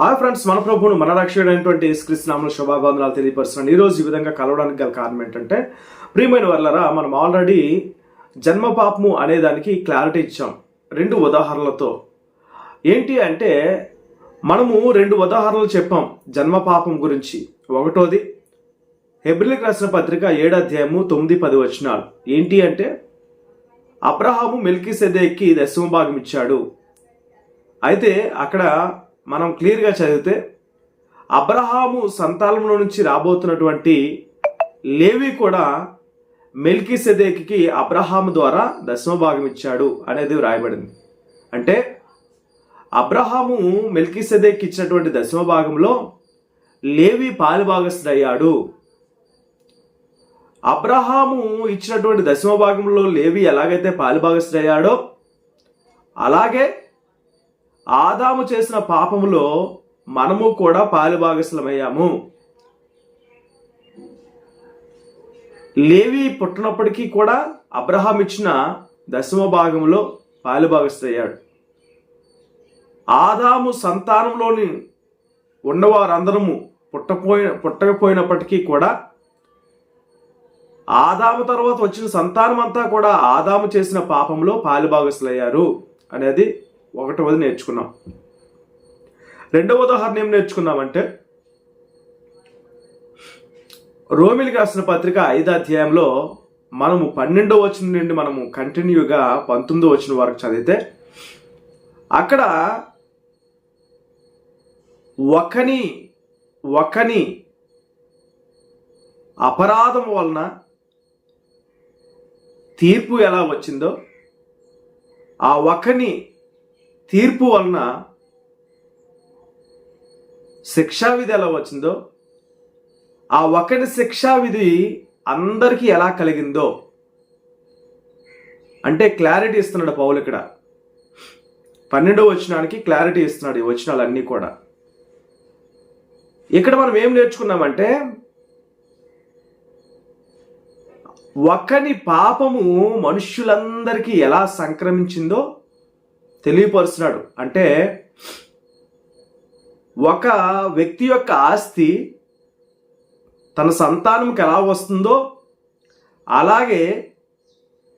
ఆ ఫ్రెండ్స్ మన ప్రభువును మన రక్షకుడైనటువంటి యేసుక్రీస్తు శుభాబంధనాలు తెలియపరుస్తున్నాను ఈరోజు ఈ విధంగా కలవడానికి గల కారణం ఏంటంటే ప్రియమైన వర్లరా మనం ఆల్రెడీ జన్మ పాపము అనే దానికి క్లారిటీ ఇచ్చాం. రెండు ఉదాహరణలతో. ఏంటి అంటే మనము రెండు ఉదాహరణలు చెప్పాం జన్మ పాపం గురించి. ఒకటోది హెబ్రిల్కి రాసిన పత్రిక ఏడు అధ్యాయము తొమ్మిది పది వచనాలు. ఏంటి అంటే అబ్రహాము మెల్కి సెదేక్కి దశమ భాగం ఇచ్చాడు. అయితే అక్కడ మనం క్లియర్గా చదివితే అబ్రహాము సంతానంలో నుంచి రాబోతున్నటువంటి లేవి కూడా మెల్కి సెదేకి అబ్రహాము ద్వారా దశమ భాగం ఇచ్చాడు అనేది వ్రాయబడింది. అంటే అబ్రహాము మెల్కి సెదేక్ ఇచ్చినటువంటి దశమ భాగంలో లేవి పాలుభాగస్థుడయ్యాడు అబ్రహాము ఇచ్చినటువంటి దశమ భాగంలో లేవి ఎలాగైతే పాలుభాగస్థుడయ్యాడో అలాగే ఆదాము చేసిన పాపములో మనము కూడా పాలుభాగస్థులమయ్యాము. లేవి పుట్టినప్పటికీ కూడా అబ్రహాం ఇచ్చిన దశమ భాగంలో పాలుభాగస్థుడయ్యాడు. ఆదాము సంతానంలోని ఉన్నవారందరము పుట్టపోయిన పుట్టకపోయినప్పటికీ కూడా ఆదాము తర్వాత వచ్చిన సంతానం అంతా కూడా ఆదాము చేసిన పాపంలో పాలుభాగస్తులయ్యారు అనేది ఒకటవది నేర్చుకున్నాం. రెండవ ఉదాహరణ ఏం నేర్చుకున్నామంటే రోమిలికి రాసిన పత్రిక ఐదో అధ్యాయంలో మనము పన్నెండో వచ్చిన నుండి మనము కంటిన్యూగా పంతొమ్మిదో వచ్చిన వరకు చదివితే అక్కడ ఒకని ఒకని అపరాధం వలన తీర్పు ఎలా వచ్చిందో ఆ ఒకని తీర్పు వలన శిక్షావిధి ఎలా వచ్చిందో ఆ ఒకటి శిక్షావిధి అందరికీ ఎలా కలిగిందో అంటే క్లారిటీ ఇస్తున్నాడు పౌలు ఇక్కడ. పన్నెండో వచనానికి క్లారిటీ ఇస్తున్నాడు ఈ వచనాలన్నీ కూడా. ఇక్కడ మనం ఏం నేర్చుకున్నామంటే ఒకని పాపము మనుష్యులందరికీ ఎలా సంక్రమించిందో తెలియపరుస్తున్నాడు. అంటే ఒక వ్యక్తి యొక్క ఆస్తి తన సంతానంకి ఎలా వస్తుందో అలాగే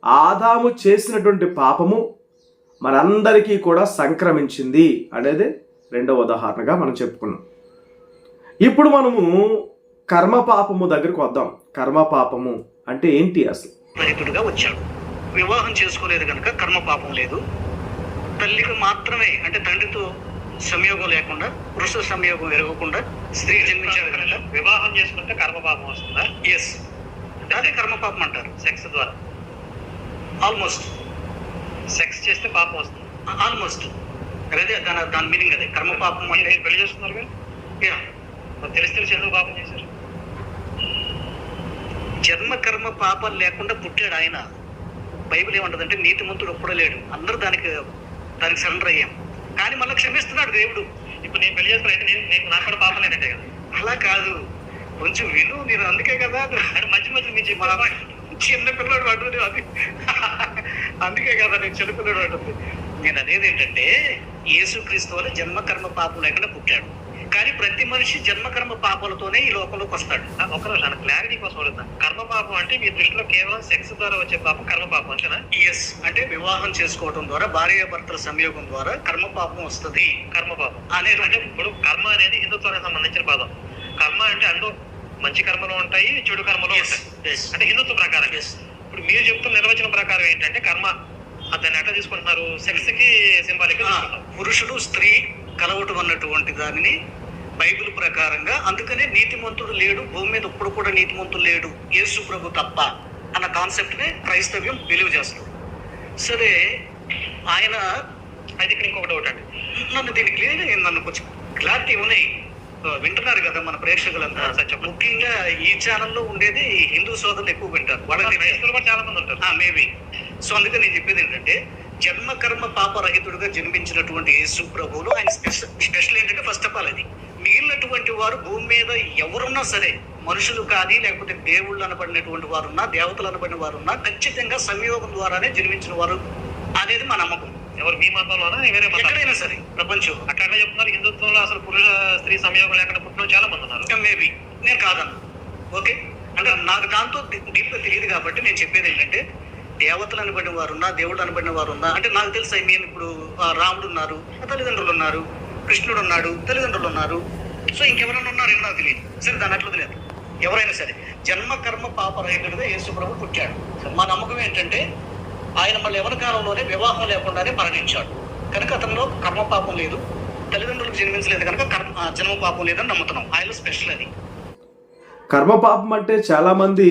ఆదాము చేసినటువంటి పాపము మనందరికీ కూడా సంక్రమించింది అనేది రెండవ ఉదాహరణగా మనం చెప్పుకున్నాం. ఇప్పుడు మనము కర్మ పాపము దగ్గరికి వద్దాం. కర్మ పాపము అంటే ఏంటి అసలు? వచ్చాడు వివాహం చేసుకోలేదు కనుక కర్మ పాపం లేదు. తల్లికి మాత్రమే అంటే తండ్రితో సంయోగం లేకుండా పురుష సంయోగం ఎరగకుండా స్త్రీ జన్మించాడు కనుక వివాహం చేసుకుంటే కర్మ పాపం వస్తుందా ఎస్ అదే కర్మ పాపం అంటారు. సెక్స్ ద్వారా. ఆల్మోస్ట్ సెక్స్ చేస్తే పాపం వస్తుంది. ఆల్మోస్ట్ అదే దాని దాని మీనింగ్ అదే. కర్మ పాపం అంటే పెళ్ళి చేసుకున్నారు యా. తెలిసి తెలిసి ఎందుకు పాపం చేశారు? జన్మ కర్మ పాపం లేకుండా పుట్టాడు ఆయన. బైబిల్ ఏమంటదంటే నీతిమంతుడు ఒప్పుడే లేడు. అందరూ దానికి దానికి సరెండర్ అయ్యాం. కానీ మళ్ళీ క్షమిస్తున్నాడు దేవుడు. ఇప్పుడు నేను పెళ్ళి చేసుకుని అయితే నేను నేను నాకు కూడా పాపం లేదంటే కదా. అలా కాదు. కొంచెం విను నేను అందుకే కదా అంటే మంచి మంచి మీ చిన్న పిల్లడు వాడు అది. అందుకే కదా నేను చిన్న పిల్లడు వాడు నేను అనేది ఏంటంటే యేసుక్రీస్తు వల్ల జన్మ కర్మ పాపం లేకుండా పుట్టాడు. కానీ ప్రతి మనిషి జన్మ కర్మ పాపాలతోనే ఈ లోకంలోకి వస్తాడు. ఒక నిమిషం క్లారిటీ కోసం అడుగుతాను కర్మ పాపం అంటే మీ దృష్టిలో కేవలం సెక్స్ ద్వారా వచ్చే పాపం కర్మ పాపం అంతేనా? ఎస్ అంటే వివాహం చేసుకోవడం ద్వారా భార్య భర్తల సంయోగం ద్వారా కర్మ పాపం వస్తుంది. కర్మ పాపం. అనేది అంటే ఇప్పుడు కర్మ అనేది హిందుత్వానికి సంబంధించిన పదం. కర్మ అంటే అంటూ మంచి కర్మలు ఉంటాయి చెడు కర్మలు ఉంటాయి. అంటే హిందుత్వ ప్రకారం. ఇప్పుడు మీరు చెప్తున్న నిర్వచనం ప్రకారం ఏంటంటే కర్మ. అతన్ని ఎట్లా తీసుకుంటున్నారు? సెక్స్కి సింబాలిక్ ఆ, పురుషుడు స్త్రీ కలవటం అన్నటువంటి దానిని బైబిల్ ప్రకారంగా అందుకనే నీతిమంతుడు లేడు భూమి మీద ఇప్పుడు కూడా నీతిమంతుడు లేడు యేసు ప్రభు తప్ప అన్న కాన్సెప్ట్ని క్రైస్తవ్యం బిలీవ్ చేస్తుంది సరే ఆయన అయితే ఇక్కడ ఇంకొక డౌట్ అండి నన్ను దీనికి క్లియర్ నన్ను కొంచెం క్లారిటీ ఉన్నాయి. వింటున్నారు కదా మన ప్రేక్షకులంతా. చెప్పండి. ముఖ్యంగా ఈ ఛానల్లో ఉండేది హిందూ సోదరులు ఎక్కువ వింటారు. వాళ్ళకి క్రైస్తవులు కూడా చాలా మంది ఉంటారు. మేబీ. సో అందుకే నేను చెప్పేది ఏంటంటే జన్మ కర్మ పాపరహితుడిగా జన్మించినటువంటి యేసు ప్రభువులు ఆయన స్పెషల్ స్పెషల్ ఏంటంటే ఫస్ట్ ఆఫ్ ఆల్ అది. మిగిలినటువంటి వారు భూమి మీద ఎవరున్నా సరే మనుషులు కానీ లేకపోతే దేవుళ్ళు అనబడినటువంటి వారున్నా దేవతలు అనబడిన వారున్నా ఖచ్చితంగా సంయోగం ద్వారానే జన్మించిన వారు అనేది మా నమ్మకం. ఎవరు మీ మతంలోనా? వేరే ఎక్కడైనా సరే ప్రపంచం అట్లా చెప్తున్నారు హిందుత్వంలో అసలు పురుష స్త్రీ సంయోగం లేకుండా పుట్టిన చాలా మంది ఉన్నారు. మేబీ నేను కాదన్నా. ఓకే అంటే నాకు దాంతో డీప్గా తెలియదు కాబట్టి నేను చెప్పేది ఏంటంటే దేవతలు అనబడిన వారు ఉన్నా దేవుడు అనబడిన వారు ఉన్నా అంటే నాకు తెలుసు ఐ మీన్ ఇప్పుడు ఆ, రాముడు ఉన్నారు తల్లిదండ్రులు ఉన్నారు కృష్ణుడు ఉన్నాడు తల్లిదండ్రులు ఉన్నారు. సో ఇంకెవరైనా ఉన్నారు ఏమో నాకు తెలియదు. సరే దాని అట్లా లేదు ఎవరైనా సరే జన్మ కర్మ పాపరహితుడిగా యేసు యేసుప్రభు పుట్టాడు. మా నమ్మకం ఏంటంటే ఆయన మళ్ళీ ఎవరి కాలంలోనే వివాహం లేకుండానే మరణించాడు. కనుక అతనిలో కర్మ పాపం లేదు తల్లిదండ్రులకు జన్మించలేదు కనుక కర్మ జన్మ పాపం లేదని నమ్ముతున్నాం. ఆయనలో స్పెషల్ అది. కర్మ పాపం అంటే చాలామంది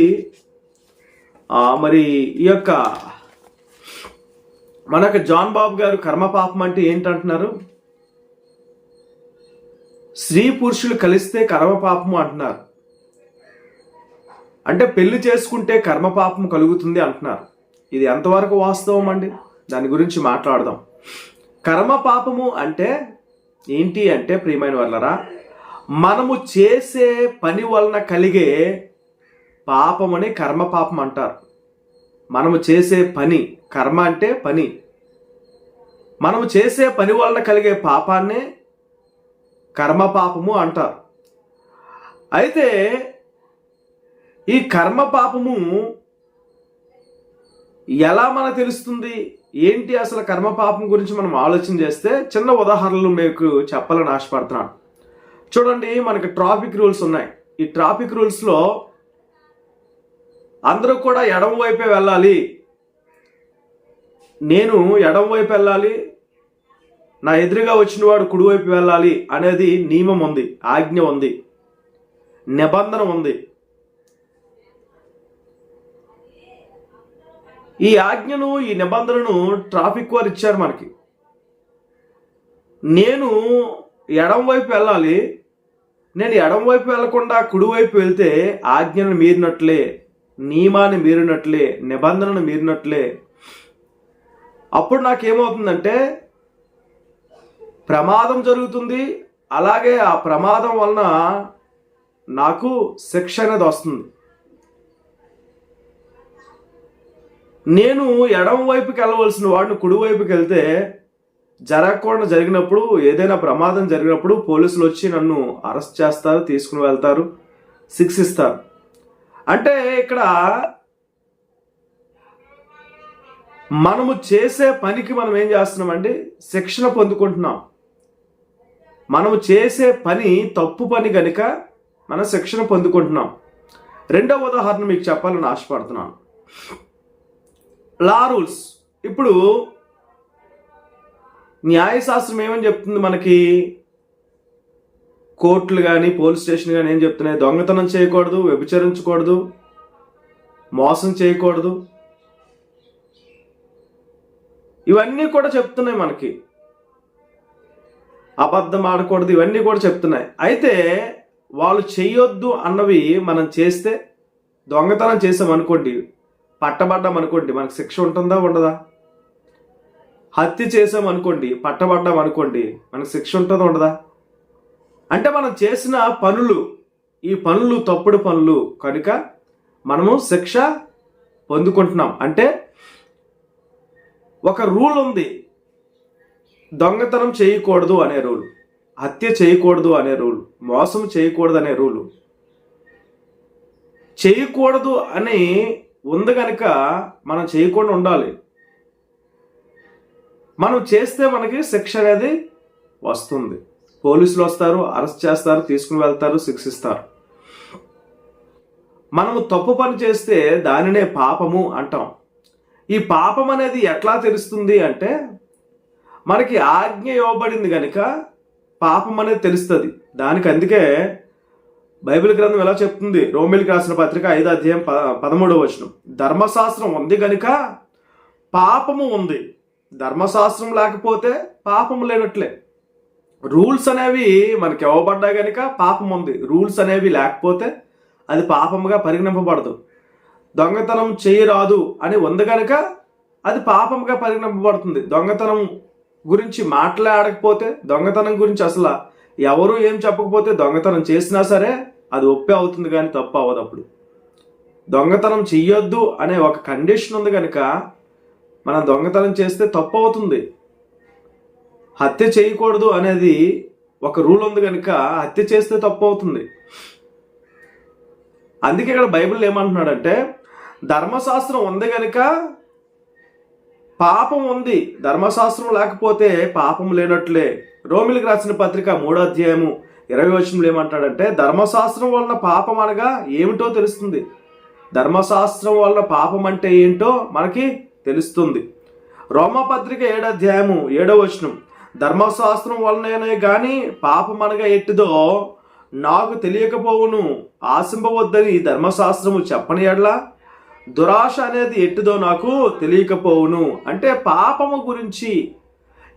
మరి ఈ యొక్క మనకు జాన్ బాబు గారు కర్మ పాపం అంటే ఏంటంటున్నారు? స్త్రీ పురుషులు కలిస్తే కర్మపాపము అంటున్నారు. అంటే పెళ్ళి చేసుకుంటే కర్మ పాపం కలుగుతుంది అంటున్నారు. ఇది ఎంతవరకు వాస్తవం అండి? దాని గురించి మాట్లాడదాం. కర్మ పాపము అంటే ఏంటి అంటే ప్రియమైన వల్లరా మనము చేసే పని వలన కలిగే పాపమని కర్మ పాపం అంటారు. మనము చేసే పని కర్మ అంటే పని. మనము చేసే పని వలన కలిగే పాపాన్నే కర్మ పాపము అంటారు. అయితే ఈ కర్మ పాపము ఎలా మనకు తెలుస్తుంది? ఏంటి అసలు కర్మ పాపం గురించి మనం ఆలోచన చేస్తే? చిన్న ఉదాహరణలు మీకు చెప్పాలని ఆశపడుతున్నాను. చూడండి మనకి ట్రాఫిక్ రూల్స్ ఉన్నాయి. ఈ ట్రాఫిక్ రూల్స్లో అందరూ కూడా ఎడం వైపే వెళ్ళాలి. నేను ఎడం వైపు వెళ్ళాలి. నా ఎదురుగా వచ్చిన వాడు కుడివైపు వెళ్ళాలి అనేది నియమం ఉంది ఆజ్ఞ ఉంది నిబంధన ఉంది. ఈ ఆజ్ఞను ఈ నిబంధనను ట్రాఫిక్ వారు ఇచ్చారు మనకి. నేను ఎడం వైపు వెళ్ళాలి. నేను ఎడం వైపు వెళ్ళకుండా కుడివైపు వెళ్తే ఆజ్ఞను మీరినట్లే. నియమాన్ని మీరినట్లే నిబంధనను మీరినట్లే. అప్పుడు నాకేమవుతుందంటే ప్రమాదం జరుగుతుంది. అలాగే ఆ ప్రమాదం వలన నాకు శిక్ష అనేది వస్తుంది. నేను ఎడమ వైపుకి వెళ్ళవలసిన వాడిని కుడి వైపుకి వెళ్తే జరగకుండా జరిగినప్పుడు ఏదైనా ప్రమాదం జరిగినప్పుడు పోలీసులు వచ్చి నన్ను అరెస్ట్ చేస్తారు తీసుకుని వెళ్తారు శిక్షిస్తారు. అంటే ఇక్కడ మనము చేసే పనికి మనం ఏం చేస్తున్నామండి? శిక్షణ పొందుకుంటున్నాం. మనము చేసే పని తప్పు పని కనుక మనం శిక్షణ పొందుకుంటున్నాం. రెండవ ఉదాహరణ మీకు చెప్పాలని ఆశపడుతున్నాను. Law rules. ఇప్పుడు న్యాయశాస్త్రం ఏమని చెప్తుంది మనకి? కోర్టులు కానీ పోలీస్ స్టేషన్ కానీ ఏం చెప్తున్నాయి? దొంగతనం చేయకూడదు వ్యభిచరించకూడదు మోసం చేయకూడదు. ఇవన్నీ కూడా చెప్తున్నాయి మనకి. అబద్ధం ఆడకూడదు ఇవన్నీ కూడా చెప్తున్నాయి. అయితే వాళ్ళు చెయ్యొద్దు అన్నవి మనం చేస్తే దొంగతనం చేసామనుకోండి పట్టబడ్డాం అనుకోండి మనకు శిక్ష ఉంటుందా ఉండదా? హత్య చేసాం అనుకోండి పట్టబడ్డాం అనుకోండి మనకు శిక్ష ఉంటుందా ఉండదా? అంటే మనం చేసిన పనులు ఈ పనులు తప్పుడు పనులు కనుక మనము శిక్ష పొందుకుంటున్నాం. అంటే ఒక రూల్ ఉంది. దొంగతనం చేయకూడదు అనే రూల్ హత్య చేయకూడదు అనే రూల్ మోసం చేయకూడదు అనే రూలు. చేయకూడదు అని ఉంది కనుక మనం చేయకుండా ఉండాలి. మనం చేస్తే మనకి శిక్ష అనేది వస్తుంది. పోలీసులు వస్తారు అరెస్ట్ చేస్తారు తీసుకుని వెళ్తారు శిక్షిస్తారు. మనము తప్పు పని చేస్తే దానినే పాపము అంటాం. ఈ పాపం అనేది ఎట్లా తెలుస్తుంది అంటే మనకి ఆజ్ఞ ఇవ్వబడింది కనుక పాపం అనేది తెలుస్తుంది. దానికి అందుకే బైబిల్ గ్రంథం ఎలా చెప్తుంది? రోమిల్కి రాసిన పత్రిక ఐదు అధ్యాయం ప పదమూడవ వచనం. ధర్మశాస్త్రం ఉంది కనుక పాపము ఉంది. ధర్మశాస్త్రం లేకపోతే పాపం లేనట్లే. రూల్స్ అనేవి మనకి ఇవ్వబడ్డా కనుక పాపం ఉంది. రూల్స్ అనేవి లేకపోతే అది పాపంగా పరిగణింపబడదు. దొంగతనం చేయరాదు అని ఉంది కనుక అది పాపంగా పరిగణింపబడుతుంది. దొంగతనం గురించి మాట్లాడకపోతే దొంగతనం గురించి అసలు ఎవరు ఏం చెప్పకపోతే దొంగతనం చేసినా సరే అది ఒప్పే అవుతుంది కానీ తప్పు అవ్వదు అప్పుడు. దొంగతనం చెయ్యొద్దు అనే ఒక కండిషన్ ఉంది కనుక మనం దొంగతనం చేస్తే తప్పు అవుతుంది. హత్య చేయకూడదు అనేది ఒక రూల్ ఉంది కనుక హత్య చేస్తే తప్పు అవుతుంది అందుకే ఇక్కడ బైబిల్ ఏమంటున్నాడంటే ధర్మశాస్త్రం ఉంది కనుక పాపం ఉంది. ధర్మశాస్త్రం లేకపోతే పాపం లేనట్లే. రోమిలికి రాసిన పత్రిక మూడో అధ్యాయము ఇరవై వచనంలో ఏమంటాడంటే ధర్మశాస్త్రం వలన పాపం అనగా ఏమిటో తెలుస్తుంది. ధర్మశాస్త్రం వలన పాపం అంటే ఏంటో మనకి తెలుస్తుంది. రోమపత్రిక ఏడో అధ్యాయము ఏడో వచనం. ధర్మశాస్త్రం వలననే కానీ పాపం అనగా ఎట్టిదో నాకు తెలియకపోవును. ఆశింపవద్దని ధర్మశాస్త్రము చెప్పని ఎడ్లా? దురాశ అనేది ఎట్టిదో నాకు తెలియకపోవును. అంటే పాపము గురించి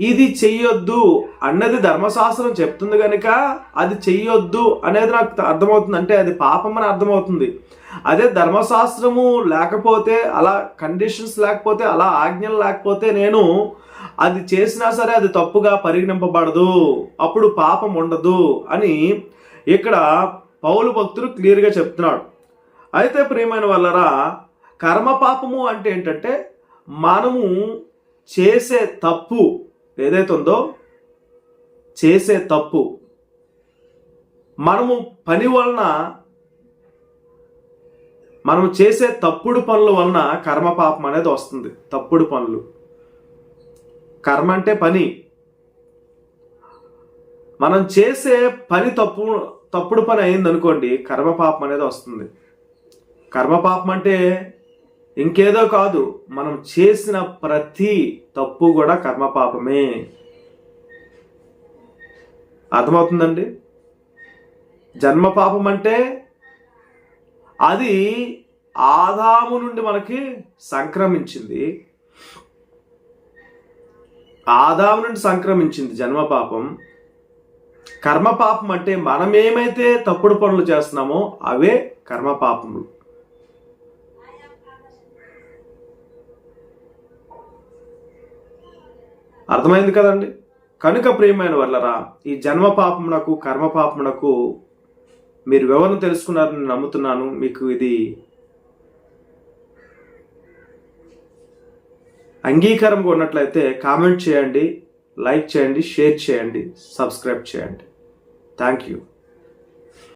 ఇది చెయ్యొద్దు అన్నది ధర్మశాస్త్రం చెప్తుంది కనుక అది చెయ్యొద్దు అనేది నాకు అర్థమవుతుంది. అంటే అది పాపం అని అర్థమవుతుంది. అదే ధర్మశాస్త్రము లేకపోతే అలా కండిషన్స్ లేకపోతే అలా ఆజ్ఞలు లేకపోతే నేను అది చేసినా సరే అది తప్పుగా పరిగణింపబడదు. అప్పుడు పాపం ఉండదు అని ఇక్కడ పౌలు భక్తులు క్లియర్గా చెప్తున్నాడు. అయితే ప్రియమైన వల్లరా కర్మ పాపము అంటే ఏంటంటే మనము చేసే తప్పు ఏదైతే ఉందో చేసే తప్పు. మనము పని వలన మనం చేసే తప్పుడు పనుల వలన కర్మ పాపం అనేది వస్తుంది. తప్పుడు పనులు. కర్మ అంటే పని. మనం చేసే పని తప్పు తప్పుడు పని అయింది అనుకోండి కర్మపాపం అనేది వస్తుంది. కర్మపాపం అంటే ఇంకేదో కాదు మనం చేసిన ప్రతి తప్పు కూడా కర్మపాపమే అర్థమవుతుందండి? జన్మ పాపం అంటే అది ఆదాము నుండి మనకి సంక్రమించింది ఆదాము నుండి సంక్రమించింది జన్మ పాపం. కర్మ పాపం అంటే మనం ఏమైతే తప్పుడు పనులు చేస్తున్నామో అవే కర్మ పాపములు. అర్థమైంది కదండి? కనుక ప్రియమైన వల్లరా ఈ జన్మ పాపమునకు కర్మ పాపమునకు మీరు వివరణ తెలుసుకున్నారని నమ్ముతున్నాను? మీకు ఇది అంగీకారంగా ఉన్నట్లయితే కామెంట్ చేయండి లైక్ చేయండి షేర్ చేయండి సబ్స్క్రైబ్ చేయండి. Thank you.